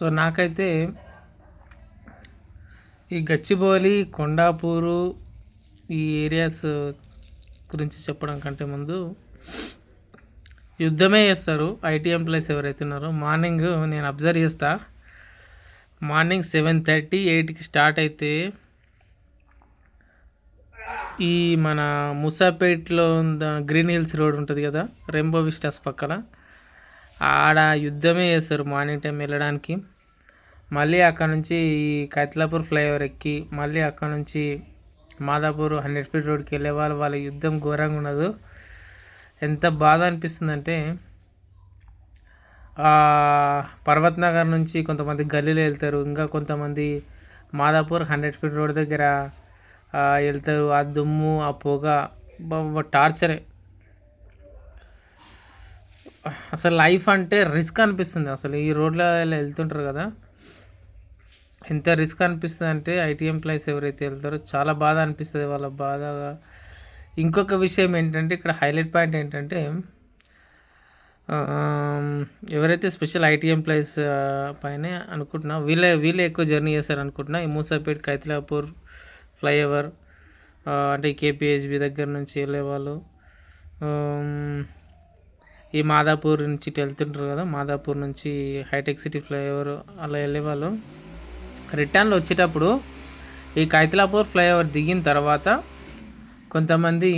So నాకైతే ఈ గచ్చిబౌలి కొండాపూరు ఈ ఏరియాస్ గురించి చెప్పడం కంటే ముందు యుద్ధమే చేస్తారు. ఐటీ ఎంప్లాయీస్ ఎవరైతే ఉన్నారో మార్నింగ్ నేను అబ్జర్వ్ చేస్తా. మార్నింగ్ సెవెన్ థర్టీ ఎయిట్కి స్టార్ట్ అయితే ఈ మన ముసాపేట్లో గ్రీన్ హిల్స్ రోడ్ ఉంటుంది కదా రెంబో విస్టాస్ పక్కన. ఆడ యుద్ధమే చేస్తారు మార్నింగ్ టైం వెళ్ళడానికి. మళ్ళీ అక్కడ నుంచి ఈ కైతలాపూర్ ఫ్లైఓవర్ ఎక్కి మళ్ళీ అక్కడ నుంచి మాదాపూర్ హండ్రెడ్ ఫీట్ రోడ్కి వెళ్ళే వాళ్ళు వాళ్ళ యుద్ధం ఘోరంగా ఉండదు ఎంత బాధ అనిపిస్తుందంటే పర్వత్ నగర్ నుంచి కొంతమంది గల్లీలో వెళ్తారు ఇంకా కొంతమంది మాదాపూర్ హండ్రెడ్ ఫీట్ రోడ్ దగ్గర వెళ్తారు. ఆ దుమ్ము ఆ పొగ టార్చరే. అసలు లైఫ్ అంటే రిస్క్ అనిపిస్తుంది. అసలు ఈ రోడ్లో వెళ్తుంటారు కదా. ఎంత రిస్క్ అనిపిస్తుంది అంటే ఐటీ ఎంప్లాయీస్ ఎవరైతే వెళ్తారో చాలా బాధ అనిపిస్తుంది వాళ్ళ బాధగా. ఇంకొక విషయం ఏంటంటే ఇక్కడ హైలైట్ పాయింట్ ఏంటంటే ఎవరైతే స్పెషల్ ఐటీ ఎంప్లాయీస్ పైన అనుకుంటున్నా వీళ్ళే వీళ్ళే ఎక్కువ జర్నీ చేస్తారు అనుకుంటున్నా. ఈ మూసాపేట్ కైతిలాపూర్ ఫ్లైఓవర్ అంటే కేపీహెచ్బి దగ్గర నుంచి వెళ్ళేవాళ్ళు ఈ మాదాపూర్ నుంచి వెళ్తుంటారు కదా మాదాపూర్ నుంచి హైటెక్ సిటీ ఫ్లైఓవర్ అలా వెళ్ళేవాళ్ళు. రిటర్న్లో వచ్చేటప్పుడు ఈ కైతలాపూర్ ఫ్లైఓవర్ దిగిన తర్వాత కొంతమంది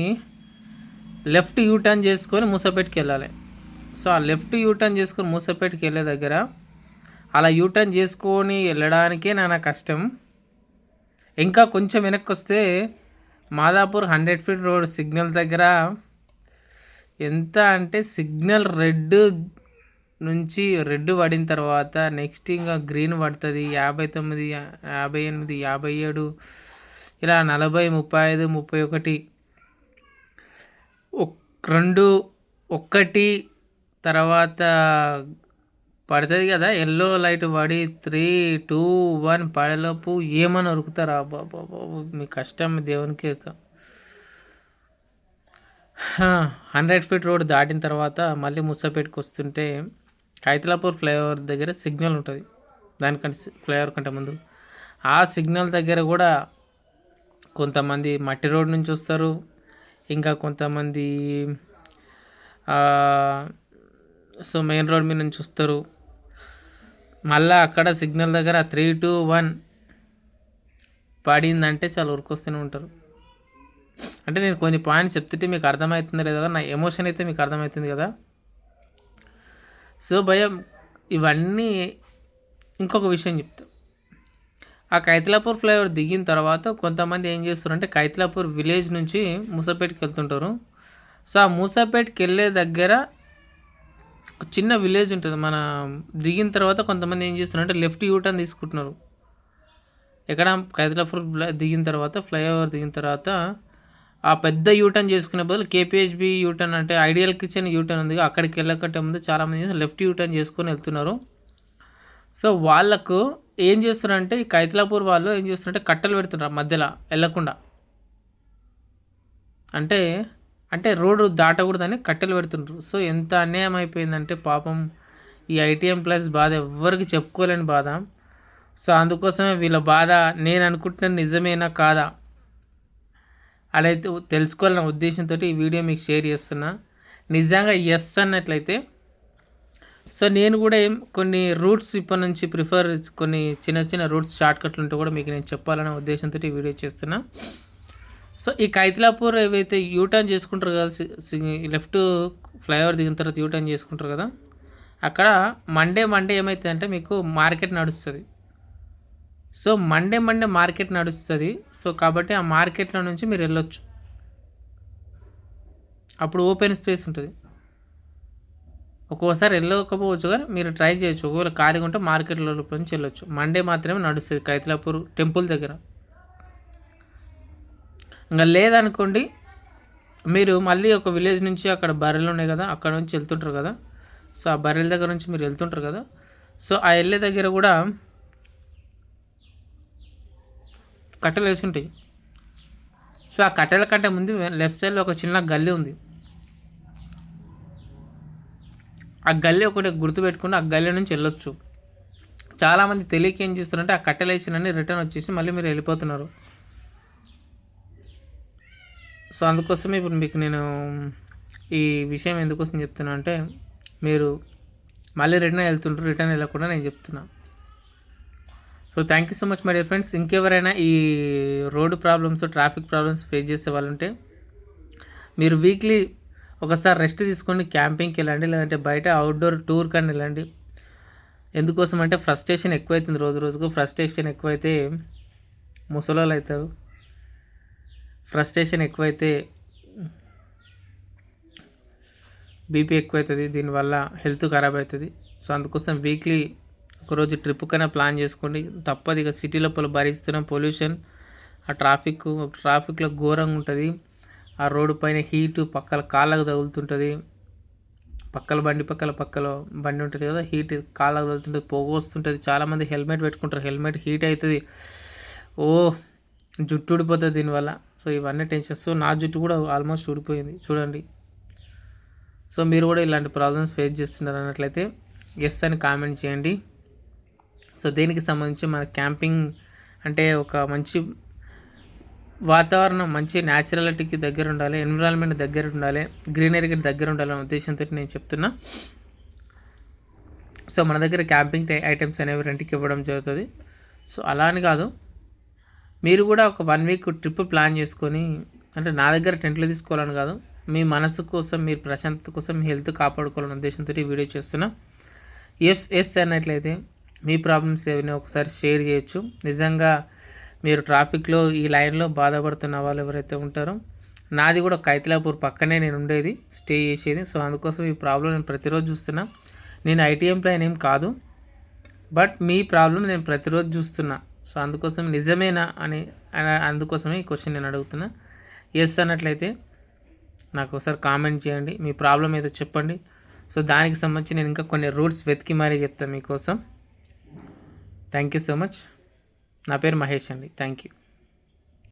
లెఫ్ట్ యూటర్న్ చేసుకొని మూసపేటకి వెళ్ళాలి. సో ఆ లెఫ్ట్ యూటర్న్ చేసుకొని మూసపేటకి వెళ్ళే దగ్గర అలా యూటర్న్ చేసుకొని వెళ్ళడానికే నా కష్టం. ఇంకా కొంచెం వెనక్కి వస్తే Madhapur hundred feet road signal దగ్గర ఎంత అంటే సిగ్నల్ రెడ్ నుంచి రెడ్ పడిన తర్వాత నెక్స్ట్ ఇంకా గ్రీన్ పడుతుంది. యాభై తొమ్మిది యాభై ఎనిమిది యాభై ఏడు ఇలా నలభై ముప్పై ఐదు ముప్పై ఒకటి. రెండు ఒకటి తర్వాత పడుతుంది కదా. ఎల్లో లైట్ పడి త్రీ టూ వన్ పడేలోపు ఏమని ఉరుకుతారా? బాబా మీ కష్టం దేవునికి హండ్రెడ్ ఫీట్ రోడ్ దాటిన తర్వాత మళ్ళీ ముసాపేటకి వస్తుంటే కైతలాపూర్ ఫ్లైఓవర్ దగ్గర సిగ్నల్ ఉంటుంది. దానికంటే ఫ్లైఓవర్ కంటే ముందు. ఆ సిగ్నల్ దగ్గర కూడా కొంతమంది మట్టి రోడ్ నుంచి వస్తారు. ఇంకా కొంతమంది సో మెయిన్ రోడ్ మీద నుంచి వస్తారు. మళ్ళీ అక్కడ సిగ్నల్ దగ్గర త్రీ టూ వన్ పడిందంటే చాలా ఉరికొస్తూనే ఉంటారు. అంటే నేను కొన్ని పాయింట్స్ చెప్తుంటే మీకు అర్థమవుతుందో లేదో నా ఎమోషన్ అయితే మీకు అర్థమవుతుంది కదా? సో భయం ఇవన్నీ ఇంకొక విషయం చెప్తా. ఆ కైతలాపూర్ ఫ్లైఓవర్ దిగిన తర్వాత కొంతమంది ఏం చేస్తారంటే కైతలాపూర్ విలేజ్ నుంచి మూసాపేటకి వెళ్తుంటారు. సో ఆ మూసాపేటకి వెళ్ళే దగ్గర చిన్న విలేజ్ ఉంటుంది. మన దిగిన తర్వాత కొంతమంది ఏం చేస్తున్నారంటే లెఫ్ట్ యూటర్న్ తీసుకుంటున్నారు. ఎక్కడ? కైతలాపూర్ దిగిన తర్వాత ఫ్లైఓవర్ దిగిన తర్వాత ఆ పెద్ద యూటర్న్ చేసుకునే బదులు కేపీహెచ్బి యూటర్న్ అంటే ఐడియల్ కిచెన్ యూటర్న్ ఉంది. అక్కడికి వెళ్ళకంటే ముందు చాలామంది లెఫ్ట్ యూటర్న్ చేసుకొని వెళ్తున్నారు. సో వాళ్ళకు ఏం చేస్తున్నారంటే ఈ కైతలాపూర్ వాళ్ళు ఏం చేస్తున్నారంటే కట్టలు పెడుతున్నారు మధ్యలో వెళ్ళకుండా. అంటే అంటే రోడ్డు దాటకూడదని కట్టెలు పెడుతుంటారు సో ఎంత అన్యాయం అయిపోయిందంటే పాపం ఈ ఐటీఎం ప్లస్ బాధ ఎవ్వరికి చెప్పుకోలేని బాధ. సో అందుకోసమే వీళ్ళ బాధ నేను అనుకుంటున్నాను నిజమేనా కాదా? అదైతే తెలుసుకోవాలన్న ఉద్దేశంతో ఈ వీడియో మీకు షేర్ చేస్తున్నా. నిజంగా ఎస్ అన్నట్లయితే సో నేను కూడా ఏం కొన్ని రూట్స్ ఇప్పటి నుంచి ప్రిఫర్ కొన్ని చిన్న చిన్న రూట్స్ షార్ట్కట్లు ఉంటే కూడా మీకు నేను చెప్పాలనే ఉద్దేశంతో ఈ వీడియో చేస్తున్నా. సో ఈ కైతలాపూర్ ఏవైతే యూటర్న్ చేసుకుంటారు కదా లెఫ్ట్ ఫ్లైఓవర్ దిగిన తర్వాత యూటర్న్ చేసుకుంటారు కదా అక్కడ మండే మండే ఏమైతే అంటే మీకు మార్కెట్ నడుస్తుంది. సో మండే మండే మార్కెట్ నడుస్తుంది. సో కాబట్టి ఆ మార్కెట్లో నుంచి మీరు వెళ్ళొచ్చు. అప్పుడు ఓపెన్ స్పేస్ ఉంటుంది. ఒక్కోసారి వెళ్ళకపోవచ్చు కానీ మీరు ట్రై చేయొచ్చు. ఒకవేళ ఖాళీగా ఉంటే మార్కెట్లో నుంచి వెళ్ళొచ్చు. మండే మాత్రమే నడుస్తుంది కైతలాపూర్ టెంపుల్ దగ్గర. ఇంకా లేదనుకోండి మీరు మళ్ళీ ఒక విలేజ్ నుంచి అక్కడ బర్రెలు ఉన్నాయి కదా అక్కడ నుంచి వెళ్తుంటారు కదా. సో ఆ బర్రెల దగ్గర నుంచి మీరు వెళ్తుంటారు కదా. సో ఆ వెళ్ళే దగ్గర కూడా కట్టెలు వేసి ఉంటాయి సో ఆ కట్టెల కంటే ముందు లెఫ్ట్ సైడ్లో ఒక చిన్న గల్లీ ఉంది. ఆ గల్లీ ఒకటి గుర్తుపెట్టుకుని ఆ గల్లీ నుంచి వెళ్ళొచ్చు. చాలామంది తెలియక ఏం చూస్తారంటే ఆ కట్టెలు వేసినని రిటర్న్ వచ్చేసి మళ్ళీ మీరు వెళ్ళిపోతున్నారు. సో అందుకోసమే ఇప్పుడు మీకు నేను ఈ విషయం ఎందుకోసం చెప్తున్నా అంటే మీరు మళ్ళీ రిటర్న్ వెళ్తుంటారు రిటర్న్ వెళ్ళకుండా నేను చెప్తున్నా. So thank you so much my dear friends ఇంకెవరైనా ఈ road problems traffic problems face చేసే వాళ్ళు ఉంటే మీరు వీక్లీ ఒకసారి రెస్ట్ తీసుకొని క్యాంపింగ్కి వెళ్ళండి లేదంటే బయట అవుట్డోర్ టూర్ కానీ వెళ్ళండి. ఎందుకోసం అంటే ఫ్రస్ట్రేషన్ ఎక్కువైతుంది రోజు రోజుకు. ఫ్రస్ట్రేషన్ ఎక్కువైతే ముసలోళ్ళు అవుతారు. ఫ్రస్ట్రేషన్ ఎక్కువైతే బీపీ ఎక్కువవుతుంది దీనివల్ల హెల్త్ ఖరాబ్ అవుతుంది. సో అందుకోసం వీక్లీ ఒకరోజు ట్రిప్ కన్నా ప్లాన్ చేసుకోండి. తప్పదు ఇక సిటీ లోపల భరిస్తున్న పొల్యూషన్ ఆ ట్రాఫిక్ ట్రాఫిక్లో ఘోరంగా ఉంటుంది. ఆ రోడ్డు పైన హీటు పక్కల కాళ్ళకు తగులుతుంటుంది. పక్కల బండి పక్కల పక్కల బండి ఉంటుంది కదా హీట్ కాళ్ళకు తగులుతుంటుంది పొగ వస్తుంటుంది. చాలామంది హెల్మెట్ పెట్టుకుంటారు హెల్మెట్ హీట్ అవుతుంది. ఓ జుట్టు ఊడిపోతుంది దీనివల్ల. సో ఇవన్నీ టెన్షన్స్. సో నా జుట్టు కూడా ఆల్మోస్ట్ ఊడిపోయింది. చూడండి. సో మీరు కూడా ఇలాంటి ప్రాబ్లమ్స్ ఫేస్ చేస్తున్నారు అన్నట్లయితే ఎస్ అని కామెంట్ చేయండి. సో దీనికి సంబంధించి మన క్యాంపింగ్ అంటే ఒక మంచి వాతావరణం మంచి న్యాచురాలిటీకి దగ్గర ఉండాలి ఎన్విరాన్మెంట్ దగ్గర ఉండాలి గ్రీనరీకి దగ్గర ఉండాలనే ఉద్దేశంతో నేను చెప్తున్నా. సో మన దగ్గర క్యాంపింగ్ ఐటమ్స్ అనేవి రెంట్కి ఇవ్వడం జరుగుతుంది. సో అలా అని కాదు. మీరు కూడా ఒక వన్ వీక్ ట్రిప్ ప్లాన్ చేసుకొని అంటే నా దగ్గర టెంట్లు తీసుకోవాలని కాదు మీ మనసు కోసం మీరు ప్రశాంతత కోసం మీ హెల్త్ కాపాడుకోవాలనే ఉద్దేశంతో వీడియో చేస్తున్నా. ఎఫ్ఎస్ అన్నట్లయితే మీ ప్రాబ్లమ్స్ ఏమైనా ఒకసారి షేర్ చేయొచ్చు. నిజంగా మీరు ట్రాఫిక్లో ఈ లైన్లో బాధపడుతున్న వాళ్ళు ఎవరైతే ఉంటారో నాది కూడా కైతలాపూర్ పక్కనే నేను ఉండేది స్టే చేసేది. సో అందుకోసం ఈ ప్రాబ్లం నేను ప్రతిరోజు చూస్తున్నా. నేను ఐటీ ఎంప్లాయ్ ఏం కాదు బట్ మీ ప్రాబ్లం నేను ప్రతిరోజు చూస్తున్నా. సో అందుకోసం నిజమేనా అని అందుకోసమే ఈ క్వశ్చన్ నేను అడుగుతున్నా. ఎస్ అన్నట్లయితే నాకు ఒకసారి కామెంట్ చేయండి. మీ ప్రాబ్లం ఏదో చెప్పండి. సో దానికి సంబంధించి నేను ఇంకా కొన్ని రూట్స్ వెతికి మరీ చెప్తాను మీకోసం. Thank you so much. నా పేరు మహేష్ అండి. Thank you.